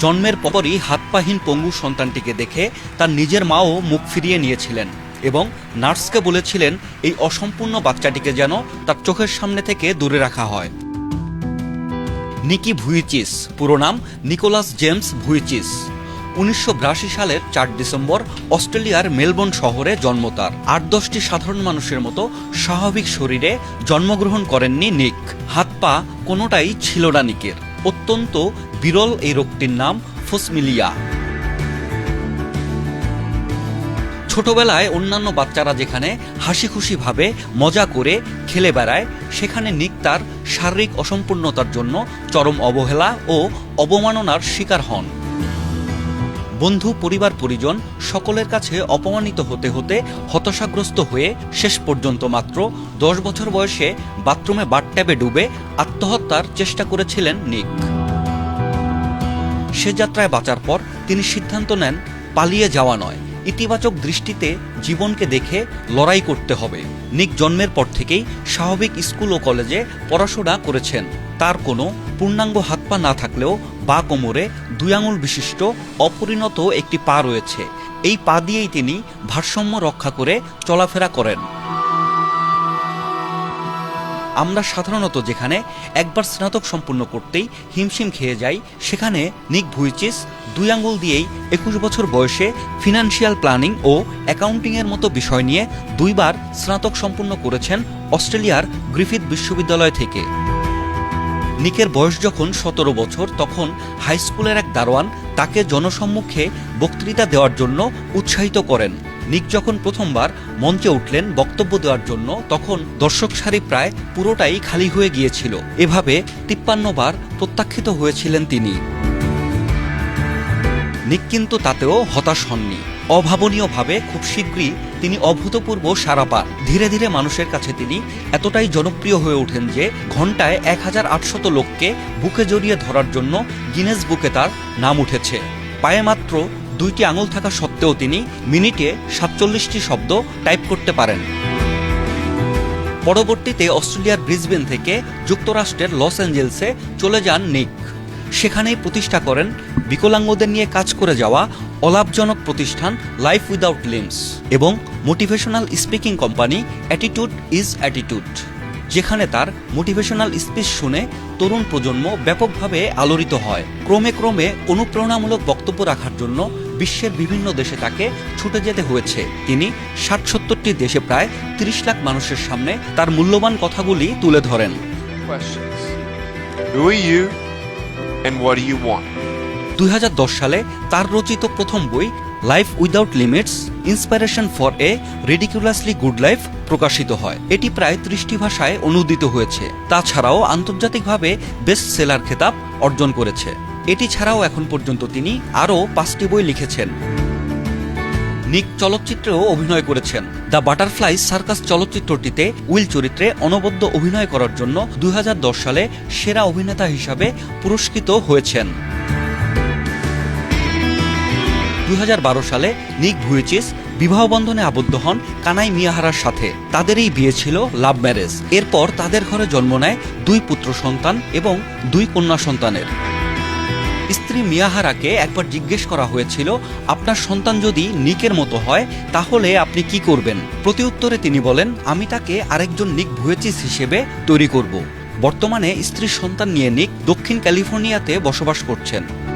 জন্মের পরই হাতপাহীন পঙ্গু সন্তানটিকে দেখে তার নিজের মাও মুখ ফিরিয়ে নিয়েছিলেন এবং নার্সকে বলেছিলেন, এই অসম্পূর্ণ বাচ্চাটিকে যেন তার চোখের সামনে থেকে দূরে রাখা হয়। নিকি ভুইচিস, পুরো নাম নিকোলাস জেমস ভুইচিস। উনিশশো বিরাশি সালের চার ডিসেম্বর অস্ট্রেলিয়ার মেলবোর্ন শহরে জন্ম তার। আট দশটি সাধারণ মানুষের মতো স্বাভাবিক শরীরে জন্মগ্রহণ করেননি নিক। হাত পা কোনোটাই ছিল না নিকের। অত্যন্ত বিরল এই রোগটির নাম ফুসমিলিয়া। ছোটবেলায় অন্যান্য বাচ্চারা যেখানে হাসি খুশিভাবে মজা করে খেলে বেড়ায়, সেখানে নিক তার শারীরিক অসম্পূর্ণতার জন্য চরম অবহেলা ও অবমাননার শিকার হন। বন্ধু, পরিবার, পরিজন সকলের কাছে অপমানিত হতে হতে হতাশাগ্রস্ত হয়ে শেষ পর্যন্ত মাত্র দশ বছর বয়সে বাথরুমে বাথট্যাবে ডুবে আত্মহত্যার চেষ্টা করেছিলেন নিক। সে যাত্রায় বাঁচার পর তিনি সিদ্ধান্ত নেন, পালিয়ে যাওয়া নয়। ইতিবাচক দৃষ্টিতে জীবনকে দেখে লড়াই করতে হবে। নিক জন্মের পর থেকেই স্বাভাবিক স্কুল ও কলেজে পড়াশোনা করেছেন। তার কোনো পূর্ণাঙ্গ হাত পা না থাকলেও বা কোমরে দুই আঙুল বিশিষ্ট, অপরিণত একটি পা রয়েছে। এই পা দিয়েই তিনি ভারসাম্য রক্ষা করে চলাফেরা করেন। আমরা সাধারণত যেখানে একবার স্নাতক সম্পূর্ণ করতেই হিমশিম খেয়ে যাই, সেখানে নিক ভুইচিস, দুই আঙ্গুল দিয়েই একুশ বছর বয়সে ফিনান্সিয়াল প্ল্যানিং ও অ্যাকাউন্টিংয়ের মতো বিষয় নিয়ে দুইবার স্নাতক সম্পূর্ণ করেছেন অস্ট্রেলিয়ার গ্রিফিথ বিশ্ববিদ্যালয় থেকে। নিকের বয়স যখন সতেরো বছর, তখন হাই স্কুলের এক দারোয়ান তাকে জনসম্মুখে বক্তৃতা দেওয়ার জন্য উৎসাহিত করেন। নিক যখন প্রথমবার মঞ্চে উঠলেন বক্তব্য দেওয়ার জন্য, তখন দর্শক সারি প্রায় পুরোটাই খালি হয়ে গিয়েছিল। এভাবে তিপ্পান্ন বার প্রত্যাখ্যিত হয়েছিলেন তিনি। নিক কিন্তু তাতেও হতাশ হননি। অভাবনীয়ভাবে খুব শীঘ্রই তিনি অভূতপূর্ব সারা পান। ধীরে ধীরে মানুষের কাছে তিনি এতটাই জনপ্রিয় হয়ে ওঠেন যে ঘন্টায় এক হাজার আটশত লোককে বুকে জড়িয়ে ধরার জন্য গিনেস বুকে তার নাম উঠেছে। পায়ে মাত্র দুইটি আঙুল থাকা সত্ত্বেও তিনি মিনিটে সাতচল্লিশটি শব্দ টাইপ করতে পারেন। পরবর্তীতে অস্ট্রেলিয়ার ব্রিসবেন থেকে যুক্তরাষ্ট্রের লস অ্যাঞ্জেলসে চলে যান নিক। সেখানেই প্রতিষ্ঠা করেন বিকলাঙ্গদের নিয়ে কাজ করে যাওয়া অলাভজনক প্রতিষ্ঠান লাইফ উইদাউট লিমস এবং motivational speaking company attitude is attitude যেখানে তার মোটিভেশনাল স্পিচ শুনে তরুণ প্রজন্ম ব্যাপকভাবে আলোড়িত হয়। ক্রমে ক্রমে অনুপ্রেরণামূলক বক্তব্য রাখার জন্য বিশ্বের বিভিন্ন দেশে তাকে ছুটে যেতে হয়েছে। তিনি ষাট সত্তরটি দেশে প্রায় তিরিশ লাখ মানুষের সামনে তার মূল্যবান কথাগুলি তুলে ধরেন। What do you want? দুই সালে তার রচিত প্রথম বই life without limits inspiration for a ridiculously good life প্রকাশিত হয়। এটি প্রায় ত্রিশটি ভাষায় অনুদিত হয়েছে। তাছাড়াও আন্তর্জাতিকভাবে বেস্ট সেলার খেতাব অর্জন করেছে। এটি ছাড়াও এখন পর্যন্ত তিনি আরও পাঁচটি বই লিখেছেন। নিক চলচ্চিত্রেও অভিনয় করেছেন। দ্য বাটারফ্লাই সার্কাস চলচ্চিত্রটিতে উইল চরিত্রে অনবদ্য অভিনয় করার জন্য দুই হাজার দশ সালে সেরা অভিনেতা হিসাবে পুরস্কৃত হয়েছেন। দুই হাজার বারো সালে নিক ভুইচিস বিবাহবন্ধনে আবদ্ধ হন কানাই মিয়াহারার সাথে। তাদের এই বিয়ে ছিল লাভ ম্যারেজ। এরপর তাদের ঘরে জন্ম নেয় দুই পুত্র সন্তান এবং দুই কন্যা সন্তানের। স্ত্রী মিয়াহারাকে একবার জিজ্ঞেস করা হয়েছিল, আপনার সন্তান যদি নিকের মতো হয়, তাহলে আপনি কি করবেন? প্রতি উত্তরে তিনি বলেন, আমি তাকে আরেকজন নিক ভুয়েচিস হিসেবে তৈরি করব। বর্তমানে স্ত্রীর সন্তান নিয়ে নিক দক্ষিণ ক্যালিফোর্নিয়াতে বসবাস করছেন।